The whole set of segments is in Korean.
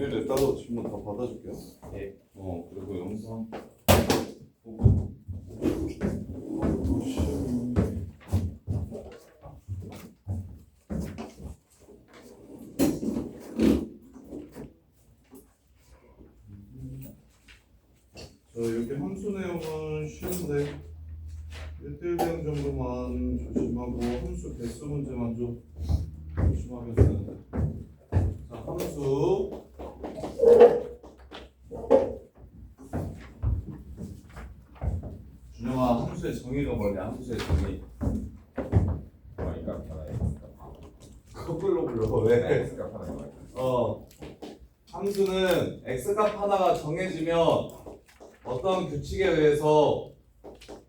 일일이 따로 질문 다 받아줄게요. 네. 어 그리고 영상. 자 여기 함수 내용은 쉬운데 1대1 대응 정도만 조심하고 함수 개수 문제만 좀 조심하면 되는데 자 함수 준영아 함수의 정의가 뭐냐 함수의 정의 그러니까 하나에 거꾸로 불러 왜? X값 하나에 Y. 어 함수는 x값 하나가 정해지면 어떤 규칙에 의해서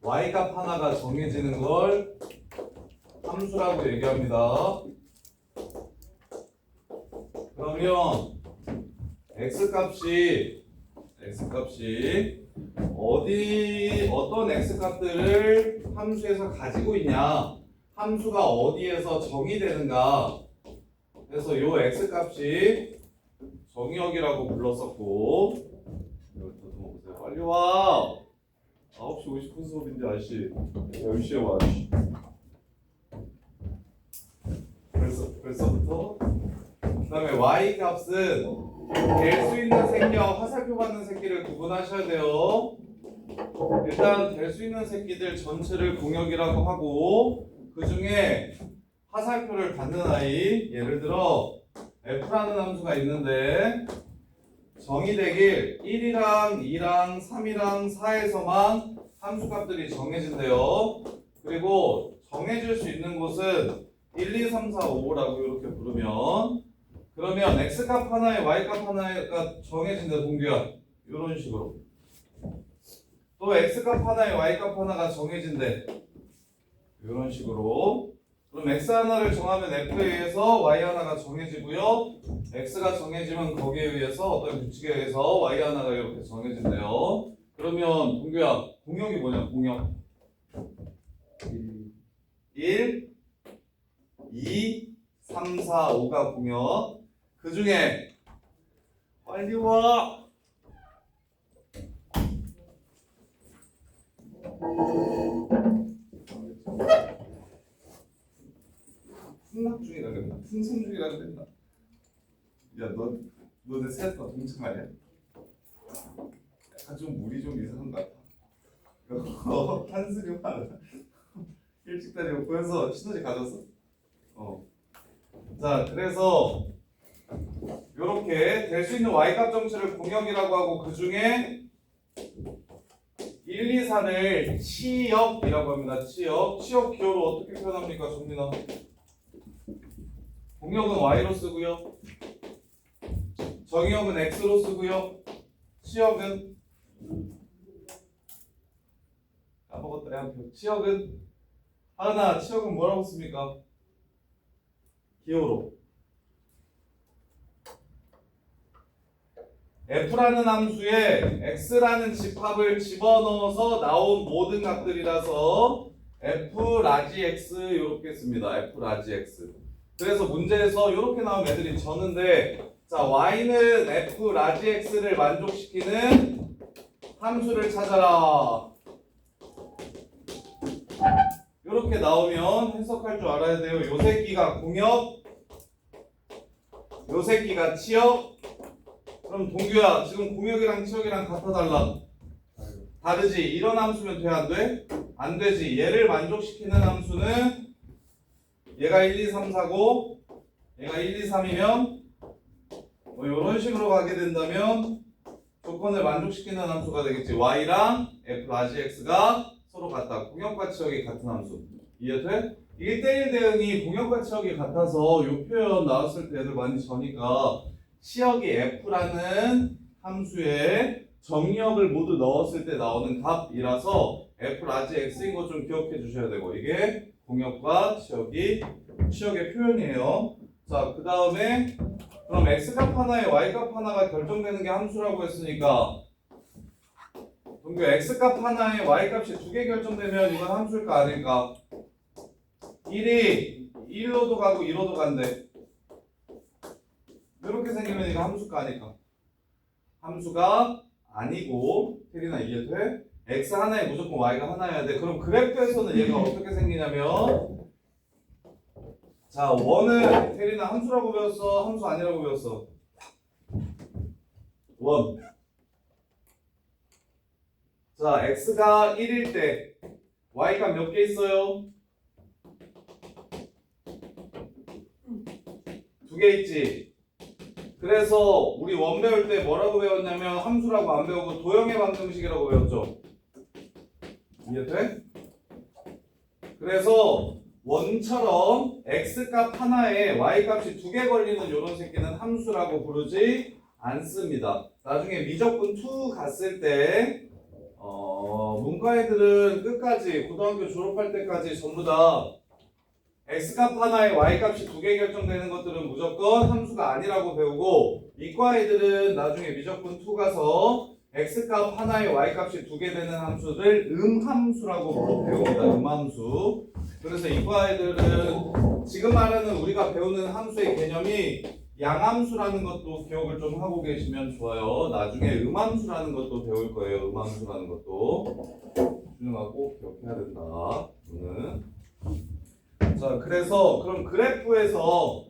y값 하나가 정해지는 걸 함수라고 얘기합니다. 그러면 x값이 x값이 어디 어떤 x값들을 함수에서 가지고 있냐 함수가 어디에서 정의 되는가 그래서 요 x값이 정의역이라고 불렀었고 빨리 와. 9시 50분 수업인데 아저씨. 10시에 와 아저씨. 벌써, 벌써부터 그 다음에 y값은 될 수 있는 새끼와 화살표 받는 새끼를 구분하셔야 돼요. 일단 될 수 있는 새끼들 전체를 공역이라고 하고 그 중에 화살표를 받는 아이 예를 들어 f라는 함수가 있는데 정의되길 1이랑 2랑 3이랑 4에서만 함수값들이 정해진대요. 그리고 정해질 수 있는 곳은 1, 2, 3, 4, 5라고 이렇게 부르면 그러면 x값 하나에 y값 하나가 정해진대 동규야. 이런 식으로. 또 x값 하나에 y값 하나가 정해진대. 이런 식으로 그럼 x 하나를 정하면 f에 의해서 y 하나가 정해지고요. x가 정해지면 거기에 의해서 어떤 규칙에 의해서 y 하나가 이렇게 정해진대요. 그러면 동규야 공역이 뭐냐 공역 1, 2, 3, 4, 5가 공역 그 중에 빨리 와 풍납 중이라 그랬나? 풍선 중이라 그랬나? 야, 너, 너내 셋다 동창 아니야? 약간 좀 물이 좀 이상한 것 같아. 어, 한슬이 화 일찍 다니고 보여서 시너지 가졌어? 어. 자, 그래서 요렇게 될 수 있는 y값 정치를 공역이라고 하고 그 중에 1, 2, 3을 치역이라고 합니다. 치역. 치역 기호로 어떻게 표현합니까, 정민아? 공역은 y로 쓰고요. 정의역은 x로 쓰고요. 치역은 까먹었다. 야, 치역은 하나 치역은 뭐라고 씁니까? 기호로. f라는 함수에 x라는 집합을 집어넣어서 나온 모든 값들이라서 f 라지 x 이렇게 씁니다. f 라지 x. 그래서 문제에서 이렇게 나온 애들이 졌는데 자 y는 f 라지 x를 만족시키는 함수를 찾아라. 이렇게 나오면 해석할 줄 알아야 돼요. 요 새끼가 공역, 요 새끼가 치역. 그럼 동규야 지금 공역이랑 치역이랑 같아 달라. 다르지. 이런 함수면 돼 안 돼? 안 되지. 얘를 만족시키는 함수는 얘가 1, 2, 3, 4고 얘가 1, 2, 3이면 뭐 이런 식으로 가게 된다면 조건을 만족시키는 함수가 되겠지. y랑 f 라지 x가 서로 같다. 공역과 치역이 같은 함수. 이해돼? 1대1 대응이 공역과 치역이 같아서 이 표현 나왔을 때 애들 많이 저니까 치역이 f라는 함수에 정역을 모두 넣었을 때 나오는 값이라서 f 라지 x인 거좀 기억해 주셔야 되고 이게 공역과 치역이 치역의 표현이에요. 자, 그 다음에 그럼 x값 하나에 y값 하나가 결정되는 게 함수라고 했으니까 동규 x값 하나에 y값이 두 개 결정되면 이건 함수일까 아닐까? 1이 1로도 가고 2로도 간대. 이렇게 생기면 이거 함수가 아닐까? 함수가 아니고 테리나 이해 돼? X 하나에 무조건 y가 하나여야 돼. 그럼 그래프에서는 얘가 어떻게 생기냐면 자 원은 테리나 함수라고 배웠어? 함수 아니라고 배웠어? 원. 자 x가 1일 때 y가 몇 개 있어요? 두 개 있지. 그래서 우리 원 배울 때 뭐라고 배웠냐면 함수라고 안 배우고 도형의 방정식이라고 배웠죠. 이해돼? 그래서 원처럼 x값 하나에 y값이 두 개 걸리는 이런 새끼는 함수라고 부르지 않습니다. 나중에 미적분 2 갔을 때 어, 문과 애들은 끝까지 고등학교 졸업할 때까지 전부 다 x값 하나에 y값이 두 개 결정되는 것들은 무조건 함수가 아니라고 배우고 이과 애들은 나중에 미적분 2 가서 x값 하나에 y값이 두 개 되는 함수를 음함수라고 배웁니다. 음함수. 그래서 이과 애들은 지금 말하는 우리가 배우는 함수의 개념이 양함수라는 것도 기억을 좀 하고 계시면 좋아요. 나중에 음함수라는 것도 배울 거예요. 음함수라는 것도. 꼭 기억해야 된다. 오늘. 자, 그래서 그럼 그래프에서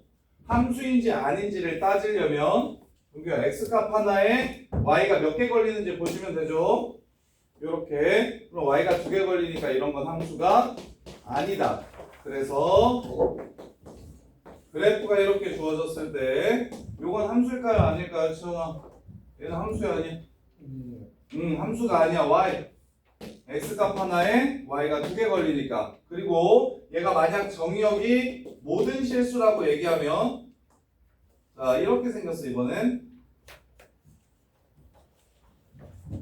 함수인지 아닌지를 따지려면 여기가 x값 하나에 y가 몇 개 걸리는지 보시면 되죠. 이렇게 그럼 y가 두 개 걸리니까 이런 건 함수가 아니다. 그래서 그래프가 이렇게 주어졌을 때 이건 함수일까요 아닐까요 치현아? 얘는 함수야 아니야? 음 함수가 아니야 y x값 하나에 y가 두 개 걸리니까 그리고 얘가 만약 정의역이 모든 실수라고 얘기하면 자 이렇게 생겼어 이번엔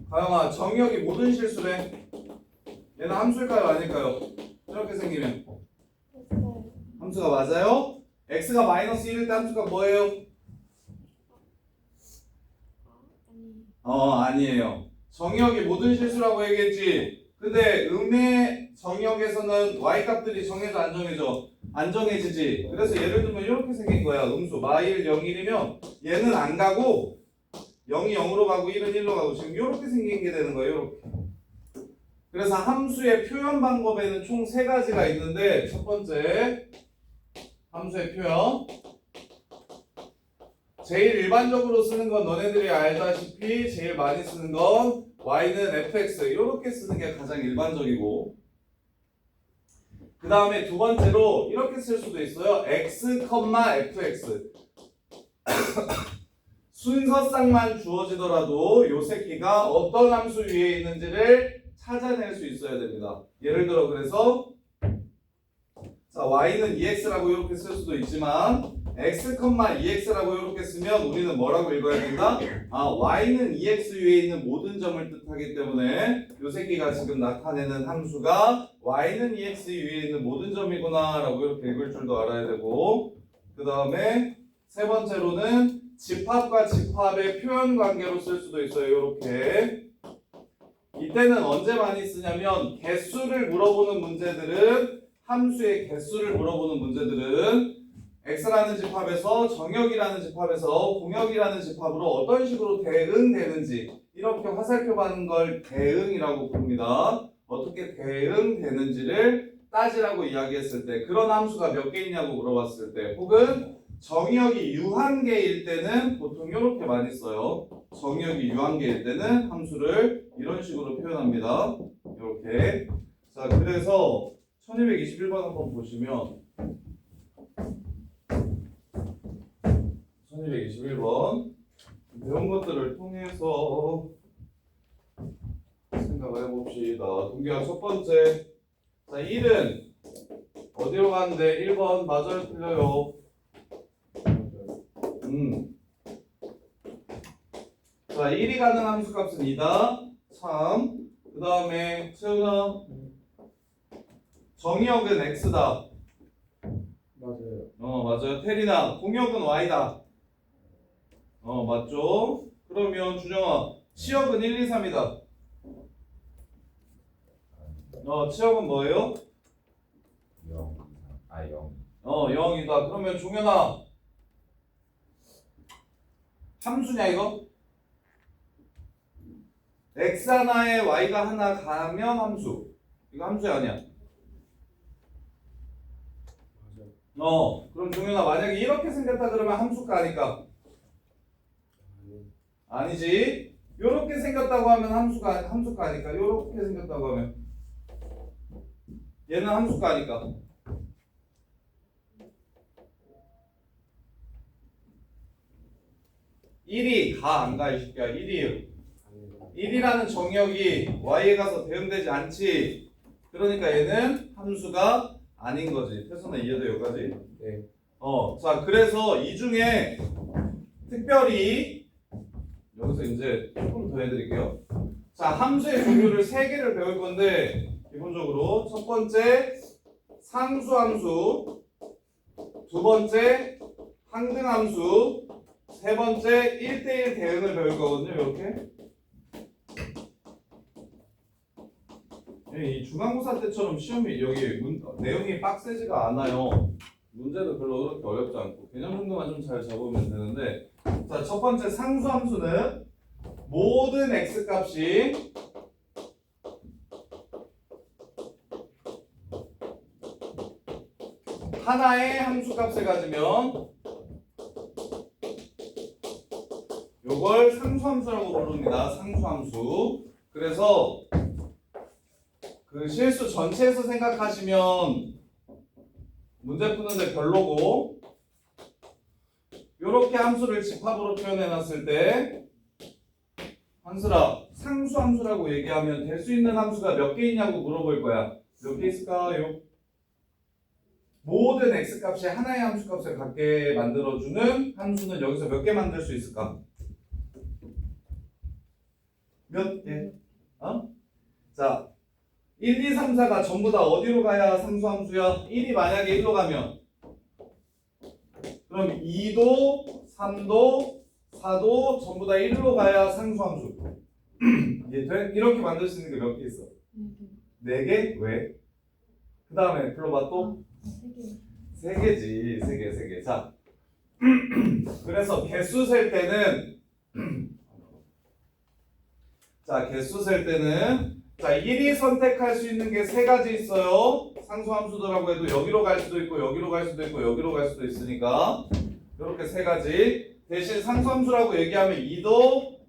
가영아 정의역이 모든 실수래 얘는 함수일까요? 아닐까요? 이렇게 생기면. 함수가 맞아요? x가 마이너스 1일 때 함수가 뭐예요? 어 아니에요. 정의역이 모든 실수라고 얘기했지. 근데 음의 정의역에서는 y 값들이 정해져 안 정해져? 안 정해지지. 그래서 예를 들면 이렇게 생긴 거야. 음수 마일 0일이면 얘는 안 가고 0이 0으로 가고 1은 1로 가고 지금 이렇게 생긴 게 되는 거예요 그래서 함수의 표현 방법에는 총 세 가지가 있는데 첫 번째 함수의 표현. 제일 일반적으로 쓰는 건 너네들이 알다시피 제일 많이 쓰는 건 y는 fx. 이렇게 쓰는 게 가장 일반적이고. 그 다음에 두 번째로 이렇게 쓸 수도 있어요. x, fx 순서상만 주어지더라도 요 새끼가 어떤 함수 위에 있는지를 찾아낼 수 있어야 됩니다 예를 들어 그래서 자 y는 ex라고 이렇게 쓸 수도 있지만 x, ex라고 이렇게 쓰면 우리는 뭐라고 읽어야 된다? 아, y는 ex 위에 있는 모든 점을 뜻하기 때문에 요 새끼가 지금 나타내는 함수가 y는 ex 위에 있는 모든 점이구나 라고 이렇게 읽을 줄도 알아야 되고 그 다음에 세 번째로는 집합과 집합의 표현 관계로 쓸 수도 있어요 이렇게 이때는 언제 많이 쓰냐면 개수를 물어보는 문제들은 함수의 개수를 물어보는 문제들은 x라는 집합에서 정역이라는 집합에서 공역이라는 집합으로 어떤 식으로 대응되는지 이렇게 화살표 받는 걸 대응이라고 부릅니다. 어떻게 대응되는지를 따지라고 이야기했을 때 그런 함수가 몇 개 있냐고 물어봤을 때 혹은 정역이 유한계일 때는 보통 이렇게 많이 써요. 정역이 유한계일 때는 함수를 이런 식으로 표현합니다. 이렇게 자 그래서 1221번 한번 보시면 1221번 배운 것들을 통해서 생각을 해봅시다. 동기화 첫 번째 자 1은 어디로 가는데 1번 맞아요 틀려요 음. 자 1이 가는 함수값은 2다 3. 그 다음에 채훈아 정의역은 x다 맞아요. 어 맞아요 테리나 공역은 y다 어 맞죠 그러면 준영아 치역은 1, 2, 3이다 어 치역은 뭐예요? 0, 아 0. 어 0이다. 그러면 종현아 함수냐 이거? 0. x 하나에 y가 하나 가면 함수. 이거 함수 아니야? 어, 그럼 종현아 만약에 이렇게 생겼다 그러면 함수가 아닐까? 아니. 아니지. 요렇게 생겼다고 하면 함수가 함수가 아닐까? 요렇게 생겼다고 하면 얘는 함수가 아닐까? 일이 가 안 가 이 새끼야 1이 아니. 1이라는 정역이 y에 가서 대응되지 않지 그러니까 얘는 함수가 아닌 거지 태선아 이해돼 여기까지? 네. 어, 자, 그래서 이 중에 특별히 여기서 이제 조금 더 해드릴게요. 자, 함수의 종류를 세 개를 배울 건데 기본적으로 첫 번째 상수 함수, 두 번째 항등 함수, 세 번째 1대1 대응을 배울 거거든요. 이렇게. 이 중간고사 때처럼 시험이 여기 문, 내용이 빡세지가 않아요. 문제도 별로 그렇게 어렵지 않고 개념 정도만 좀 잘 잡으면 되는데 자 첫 번째 상수함수는 모든 x 값이 하나의 함수 값을 가지면 요걸 상수함수라고 부릅니다. 상수함수. 그래서 그 실수 전체에서 생각하시면 문제 푸는데 별로고 이렇게 함수를 집합으로 표현해 놨을 때 한슬아 상수 함수라고 얘기하면 될 수 있는 함수가 몇 개 있냐고 물어볼 거야 몇 개 있을까요? 모든 x 값이 하나의 함수 값을 갖게 만들어주는 함수는 여기서 몇 개 만들 수 있을까? 몇 개? 어? 자 1, 2, 3, 4가 전부 다 어디로 가야 상수함수야? 1이 만약에 1로 가면 그럼 2도, 3도, 4도 전부 다 1로 가야 상수함수? 이렇게 만들 수 있는 게 몇 개 있어? 4개? 왜? 그 다음에 불러봐 또? 세 개지, 세 개, 세 개. 자, 그래서 개수 셀 때는 자 개수 셀 때는 자 1이 선택할 수 있는 게 세 가지 있어요. 상수함수더라고 해도 여기로 갈 수도 있고 여기로 갈 수도 있고 여기로 갈 수도 있으니까 이렇게 세 가지. 대신 상수함수라고 얘기하면 2도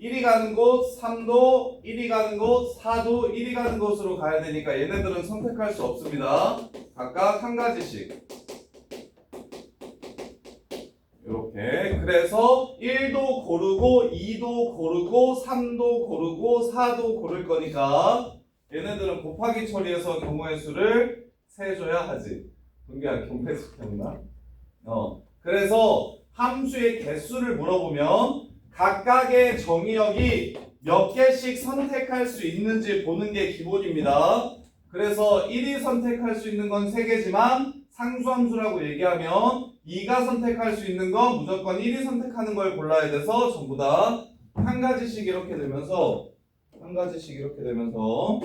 1이 가는 곳, 3도 1이 가는 곳, 4도 1이 가는 곳으로 가야 되니까 얘네들은 선택할 수 없습니다. 각각 한 가지씩. 이렇게 그래서 1도 고르고 2도 고르고 3도 고르고 4도 고를 거니까 얘네들은 곱하기 처리해서 경우의 수를 세줘야 하지. 수 기억나? 어. 그래서 함수의 개수를 물어보면 각각의 정의역이 몇 개씩 선택할 수 있는지 보는 게 기본입니다. 그래서 1이 선택할 수 있는 건 3개지만 상수함수라고 얘기하면 2가 선택할 수 있는 건 무조건 1이 선택하는 걸 골라야 돼서 전부 다 한 가지씩 이렇게 되면서 한 가지씩 이렇게 되면서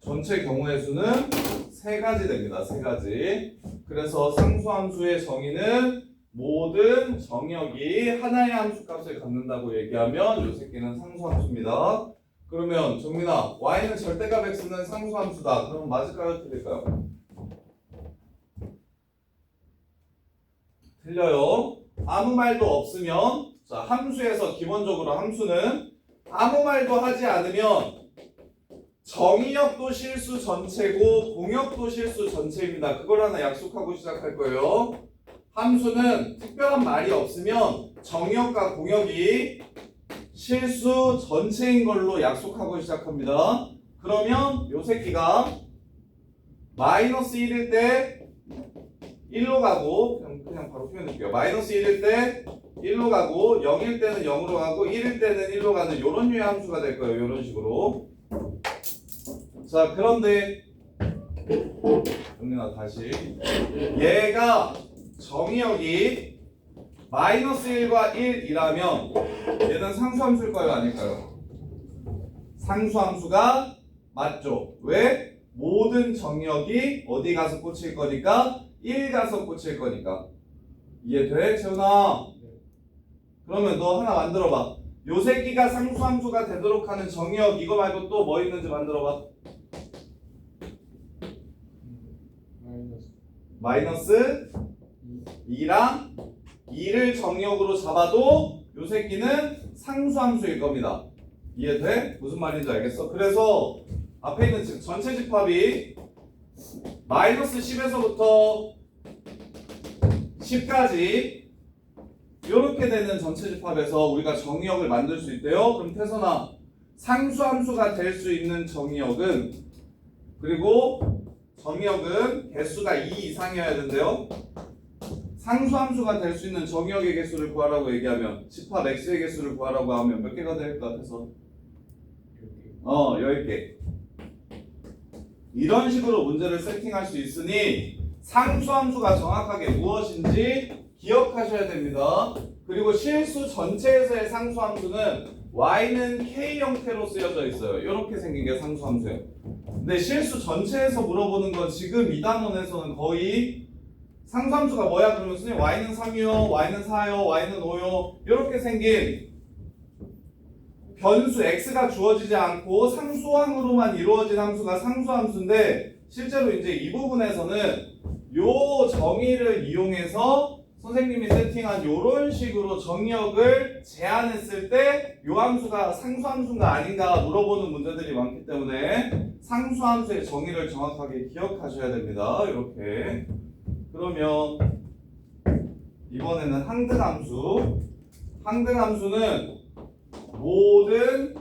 전체 경우의 수는 세 가지 됩니다. 세 가지. 그래서 상수함수의 정의는 모든 정역이 하나의 함수값을 갖는다고 얘기하면 이 새끼는 상수함수입니다. 그러면 정민아, y는 절대값 x는 상수함수다. 그럼 맞을까요? 틀릴까요? 틀려요. 아무 말도 없으면 자 함수에서 기본적으로 함수는 아무 말도 하지 않으면 정의역도 실수 전체고 공역도 실수 전체입니다. 그걸 하나 약속하고 시작할 거예요. 함수는 특별한 말이 없으면 정의역과 공역이 실수 전체인 걸로 약속하고 시작합니다. 그러면 요 새끼가 마이너스 1일 때 1로 가고 그냥, 그냥 바로 표현할게요. 마이너스 1일 때 1로 가고 0일 때는 0으로 가고 1일 때는 1로 가는 이런 유의 함수가 될 거예요. 이런 식으로. 자 그런데 영민아 다시 얘가 정의역이 마이너스 1과 1이라면 얘는 상수함수일까요 아닐까요? 상수함수가 맞죠. 왜? 모든 정역이 어디 가서 꽂힐 거니까 1 가서 꽂힐 거니까 이해돼? 재훈아 네. 그러면 너 하나 만들어봐 요 새끼가 상수함수가 되도록 하는 정의역 이거 말고 또 뭐 있는지 만들어봐 음, 마이너스 마이너스 2 2랑 2를 정의역으로 잡아도 요 새끼는 상수함수일 겁니다. 이해돼? 무슨 말인지 알겠어? 그래서 앞에 있는 집 전체 집합이 마이너스 10에서부터 10까지 이렇게 되는 전체 집합에서 우리가 정의역을 만들 수 있대요. 그럼 태선아 상수함수가 될 수 있는 정의역은 그리고 정의역은 개수가 2 이상이어야 된대요. 상수함수가 될 수 있는 정의역의 개수를 구하라고 얘기하면 집합 x의 개수를 구하라고 하면 몇 개가 될 것 같아서? 어 10개. 이런 식으로 문제를 세팅할 수 있으니 상수함수가 정확하게 무엇인지 기억하셔야 됩니다. 그리고 실수 전체에서의 상수함수는 y는 k 형태로 쓰여져 있어요. 이렇게 생긴 게 상수함수예요. 근데 실수 전체에서 물어보는 건 지금 이 단원에서는 거의 상수함수가 뭐야? 그러면 선생님 y는 3이요, y는 4요, y는 5요 이렇게 생긴 변수 x가 주어지지 않고 상수항으로만 이루어진 함수가 상수함수인데 실제로 이제 이 부분에서는 요 정의를 이용해서 선생님이 세팅한 요런 식으로 정의역을 제안했을 때 요 함수가 상수함수인가 아닌가 물어보는 문제들이 많기 때문에 상수함수의 정의를 정확하게 기억하셔야 됩니다. 이렇게 그러면 이번에는 항등함수 항등함수는 모든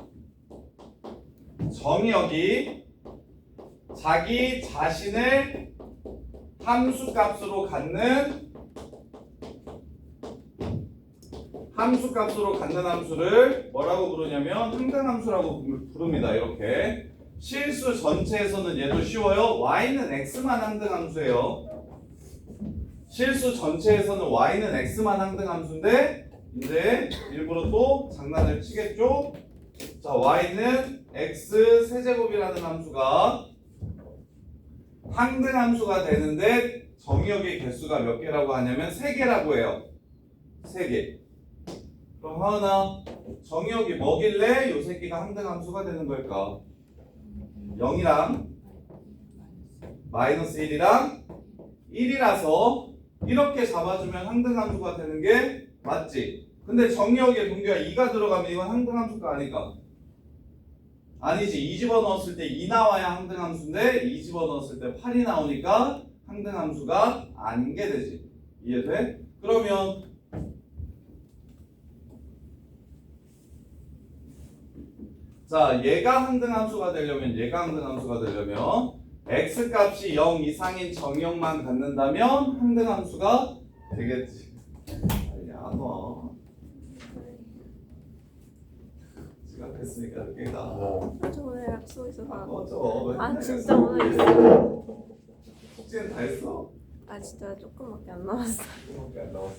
정의역이 자기 자신을 함수값으로 갖는 함수값으로 갖는 함수를 뭐라고 부르냐면 항등함수라고 부- 부릅니다. 이렇게 실수 전체에서는 얘도 쉬워요. y는 x만 항등함수예요. 실수 전체에서는 y는 x만 항등 함수인데 이제 일부러 또 장난을 치겠죠? 자, y는 x 세제곱이라는 함수가 항등 함수가 되는데 정의역의 개수가 몇 개라고 하냐면 세 개라고 해요. 세 개. 그럼 하은아, 정의역이 뭐길래 요 새끼가 항등 함수가 되는 걸까? 0이랑 마이너스 1이랑 1이라서 이렇게 잡아주면 항등함수가 되는 게 맞지? 근데 정의역에 동기가 2가 들어가면 이건 항등함수가 아닐까? 아니지. 2 집어넣었을 때 2 나와야 항등함수인데 2 집어넣었을 때 8이 나오니까 항등함수가 아닌 게 되지. 이해돼? 그러면 자, 얘가 항등함수가 되려면 얘가 항등함수가 되려면 x 값이 0 이상인 정의역만 갖는다면 항등함수가 되겠지. 안 와. 지각했으니까. 아, 저 오늘 약속 있어서 아, 안 꺼져. 아 맨날 진짜 약속. 오늘 있어. 숙제는 다 했어? 아 진짜 조금밖에 안 남았어. 조금밖에 안 남았어.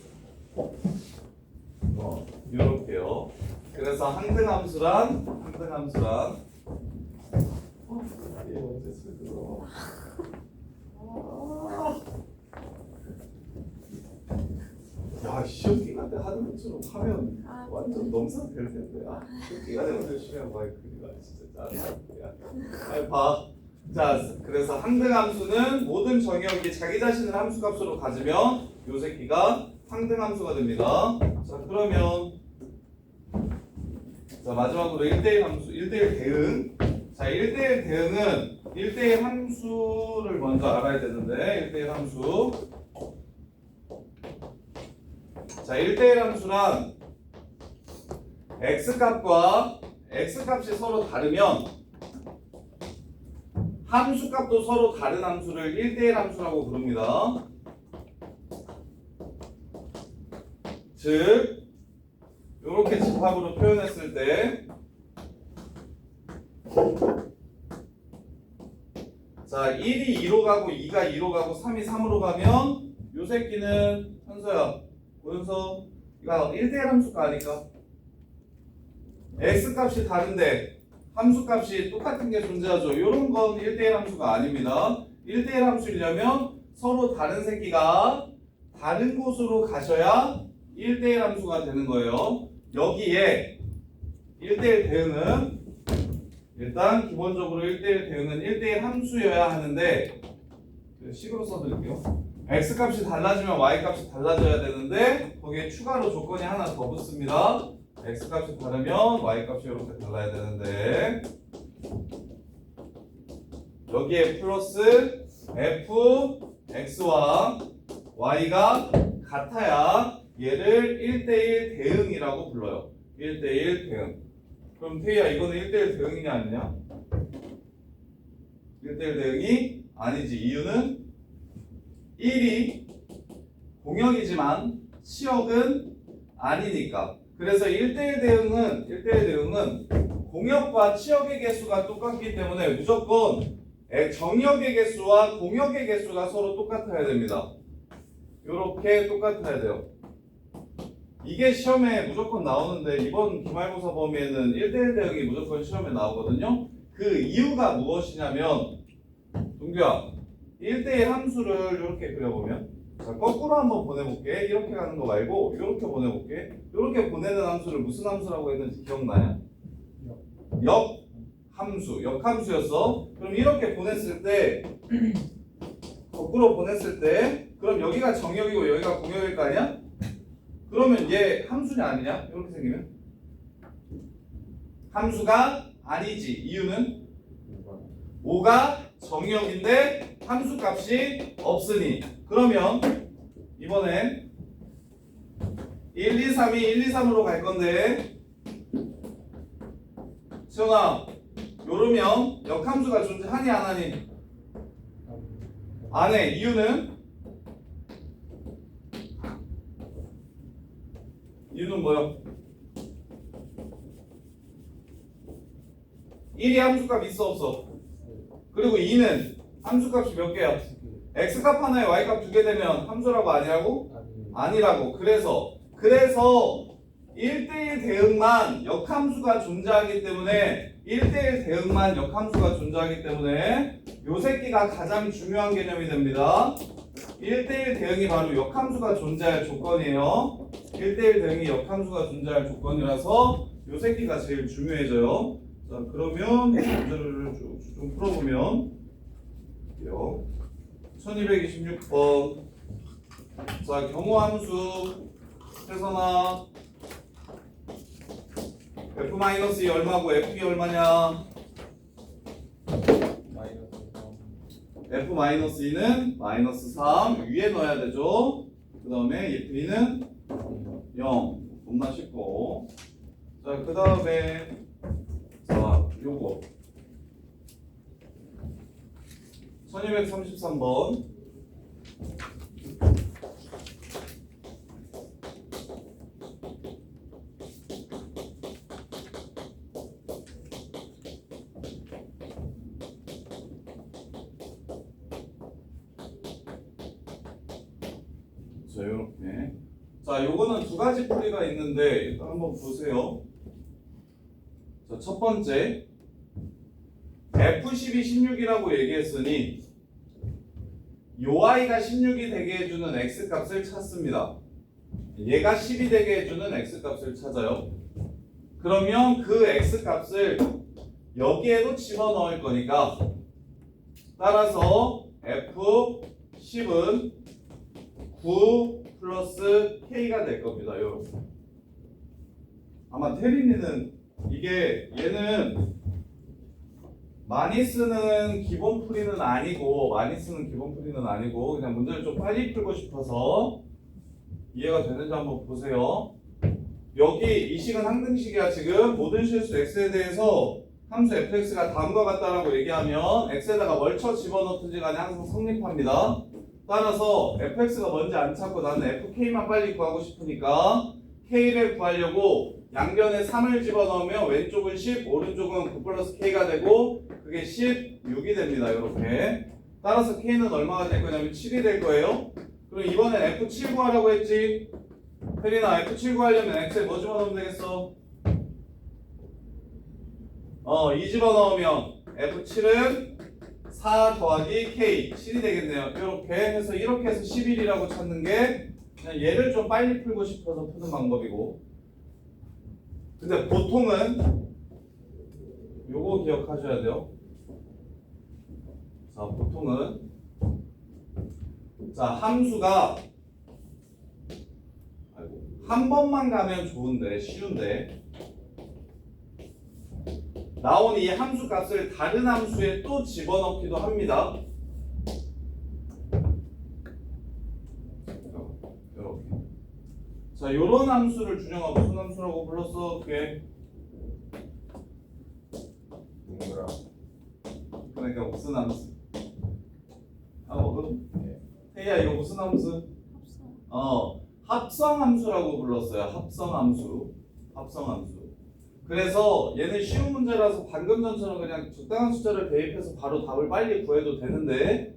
어, 이렇게요. 그래서 항등함수란 항등함수란 어, 이게 언제 쓰고 야 시험 기간 때 하는 것처럼 하면 아 완전 넘사 될 텐데 아 시험 기간에 열심히 하고 아이 그니까 진짜 짜증나 봐 자, 그래서 항등함수는 모든 정의역이 자기 자신을 함수값으로 가지면 요 새끼가 항등함수가 됩니다. 자, 그러면 자 마지막으로 1대1 함수, 1대1 대응. 자, 1대1 대응은 1대1 함수를 먼저 알아야 되는데 1대1 함수. 자, 1대1 함수란 x 값과 x 값이 서로 다르면 함수 값도 서로 다른 함수를 1대1 함수라고 부릅니다. 즉 이렇게 집합으로 표현했을 때 자, 1이 2로 가고 2가 2로 가고 3이 3으로 가면 요 새끼는 현서야 고현서 이거 1대1 함수가 아닐까? x 값이 다른데 함수 값이 똑같은 게 존재하죠. 이런 건 1대1 함수가 아닙니다. 1대1 함수이려면 서로 다른 새끼가 다른 곳으로 가셔야 1대1 함수가 되는 거예요. 여기에 1대1 대응은 일단 기본적으로 1대1 대응은 1대1 함수여야 하는데 식으로 써드릴게요. x 값이 달라지면 y 값이 달라져야 되는데 거기에 추가로 조건이 하나 더 붙습니다. x 값이 다르면 y 값이 이렇게 달라야 되는데 여기에 플러스 f x와 y가 같아야 얘를 1대1 대응이라고 불러요. 1대1 대응. 그럼 태희야 이거는 1대1 대응이냐 아니냐? 1대1 대응이 아니지. 이유는 1이 공역이지만 치역은 아니니까. 그래서 1대1 대응은 1대1 대응은 공역과 치역의 개수가 똑같기 때문에 무조건 에, 정역의 개수와 공역의 개수가 서로 똑같아야 됩니다. 이렇게 똑같아야 돼요. 이게 시험에 무조건 나오는데 이번 기말고사 범위에는 1대1 대응이 무조건 시험에 나오거든요. 그 이유가 무엇이냐면 동규야 1대1 함수를 이렇게 그려보면 자 거꾸로 한번 보내볼게 이렇게 가는 거 말고 이렇게 보내볼게 이렇게 보내는 함수를 무슨 함수라고 했는지 기억나냐? 역 함수 역함수였어 그럼 이렇게 보냈을 때 거꾸로 보냈을 때 그럼 여기가 정역이고 여기가 공역일 거 아니야? 그러면 얘 함수냐 아니냐? 이렇게 생기면? 함수가 아니지. 이유는? 5가 정역인데 함수 값이 없으니. 그러면 이번엔 1, 2, 3이 1, 2, 3으로 갈 건데. 수영아 요러면 역함수가 존재하니 안 하니? 안 해. 이유는 이유는 뭐요? 1이 함수값 있어 없어? 그리고 2는 함수값이 몇 개야? x값 하나에 y값 두 개 되면 함수라고 아니라고? 아니라고. 그래서 그래서 1대1 대응만 역함수가 존재하기 때문에 1대1 대응만 역함수가 존재하기 때문에 요 새끼가 가장 중요한 개념이 됩니다. 1대1 대응이 바로 역함수가 존재할 조건이에요. 1대1 대응이 역함수가 존재할 조건이라서 요 새끼가 제일 중요해져요. 자, 그러면 문제를 좀, 좀 풀어보면 요 1226번 자, 경우함수 해서나 F-2 얼마고 F이 얼마냐? F-2는 마이너스 3 위에 넣어야 되죠. 그 다음에 F는 0 겁나 쉽고. 자, 그 다음에 자, 요거. 1233번 자, 요렇게. 자, 요거는 두 가지 풀이가 있는데, 일단 한번 보세요. 자, 첫 번째. F12, 16이라고 얘기했으니, 요 i가 16이 되게 해주는 x 값을 찾습니다. 얘가 10이 되게 해주는 x 값을 찾아요. 그러면 그 x 값을 여기에도 집어넣을 거니까, 따라서 F10은 9 플러스 K가 될 겁니다. 요렇게. 아마 테린이는 이게 얘는 많이 쓰는 기본 풀이는 아니고 많이 쓰는 기본 풀이는 아니고 그냥 문제를 좀 빨리 풀고 싶어서 이해가 되는지 한번 보세요. 여기 이 식은 항등식이야 지금 모든 실수 x에 대해서 함수 fx가 다음과 같다라고 얘기하면 x에다가 뭘쳐 집어넣든지 간에 항상 성립합니다. 따라서 fx가 뭔지 안 찾고 나는 fk만 빨리 구하고 싶으니까 k를 구하려고 양변에 3을 집어넣으면 왼쪽은 10, 오른쪽은 9 플러스 k가 되고 그게 16이 됩니다. 이렇게 따라서 k는 얼마가 될 거냐면 7이 될 거예요. 그럼 이번엔 f7 구하라고 했지. 혜린아 f7 구하려면 x에 뭐 집어넣으면 되겠어? 어, 2 집어넣으면 f7은 4 더하기 K 7이 되겠네요. 이렇게 해서 이렇게 해서 11이라고 찾는 게 그냥 얘를 좀 빨리 풀고 싶어서 푸는 방법이고 근데 보통은 요거 기억하셔야 돼요. 자, 보통은 자, 함수가 아이고, 한 번만 가면 좋은데 쉬운데 나온 이 함수 값을 다른 함수에 또 집어넣기도 합니다. 이렇게. 자, 요런 함수를 준영아 무슨 함수라고 불렀어? 그게 동그라. 그러니까 무슨 함수? 아, 먹음? 태희야 이거 무슨 함수? 어, 합성 함수라고 불렀어요. 합성 함수. 합성 함수. 그래서 얘는 쉬운 문제라서 방금 전처럼 그냥 적당한 숫자를 대입해서 바로 답을 빨리 구해도 되는데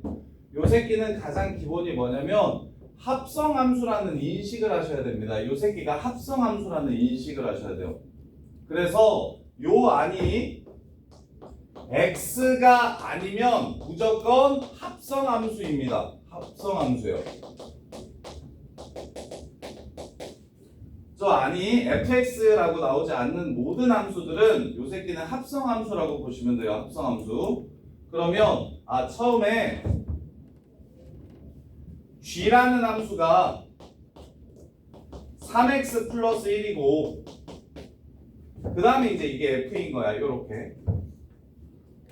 요 새끼는 가장 기본이 뭐냐면 합성 함수라는 인식을 하셔야 됩니다. 요 새끼가 합성 함수라는 인식을 하셔야 돼요. 그래서 요 안이 x가 아니면 무조건 합성 함수입니다. 합성 함수예요. 저 안이 fx라고 나오지 않는 모든 함수들은 요 새끼는 합성 함수라고 보시면 돼요. 합성 함수. 그러면 아 처음에 g라는 함수가 3x 플러스 1이고 그 다음에 이제 이게 f인 거야. 요렇게.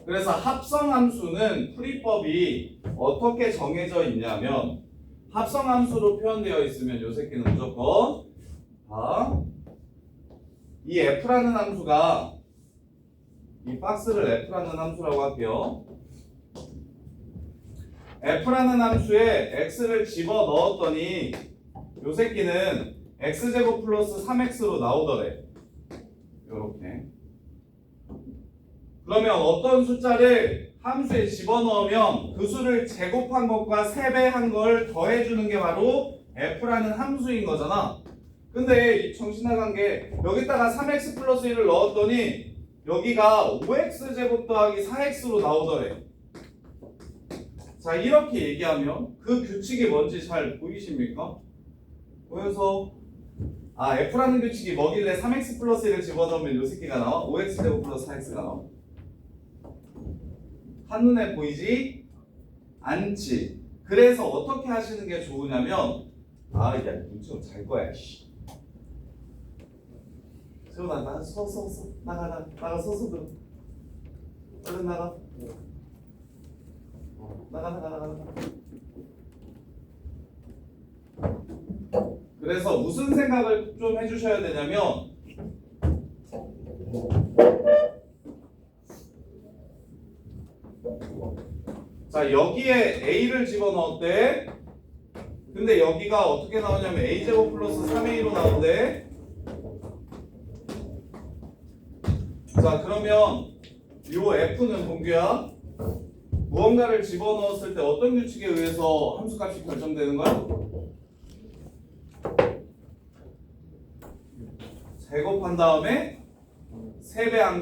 그래서 합성 함수는 풀이법이 어떻게 정해져 있냐면 합성 함수로 표현되어 있으면 요 새끼는 무조건 아, 이 f라는 함수가 이 박스를 f라는 함수라고 할게요. f라는 함수에 x를 집어 넣었더니 요 새끼는 x제곱 플러스 3x로 나오더래. 요렇게. 그러면 어떤 숫자를 함수에 집어넣으면 그 수를 제곱한 것과 세배한 걸 더해주는 게 바로 f라는 함수인 거잖아. 근데 이 정신 나간 게 여기다가 3x 플러스 1을 넣었더니 여기가 5x 제곱 더하기 4x로 나오더래. 자 이렇게 얘기하면 그 규칙이 뭔지 잘 보이십니까? 보여서 아 f라는 규칙이 뭐길래 3x 플러스 1을 집어넣으면 요 새끼가 나와? 5x 제곱 플러스 4x가 나와. 한눈에 보이지 않지. 그래서 어떻게 하시는 게 좋으냐면 아야 문제는 잘 거야 씨. 세훈아 나 서서 서. 나가 나 나가 서서 들어 얼른 나가. 나가 나가 나가 그래서 무슨 생각을 좀 해주셔야 되냐면 자 여기에 a를 집어넣었대. 근데 여기가 어떻게 나오냐면 a제곱 플러스 3a로 나오는데 자 그러면 요 f는 동규야 무언가를 집어넣었을 때 어떤 규칙에 의해서 함수값이 결정되는 거야? 제곱한 다음에 세배한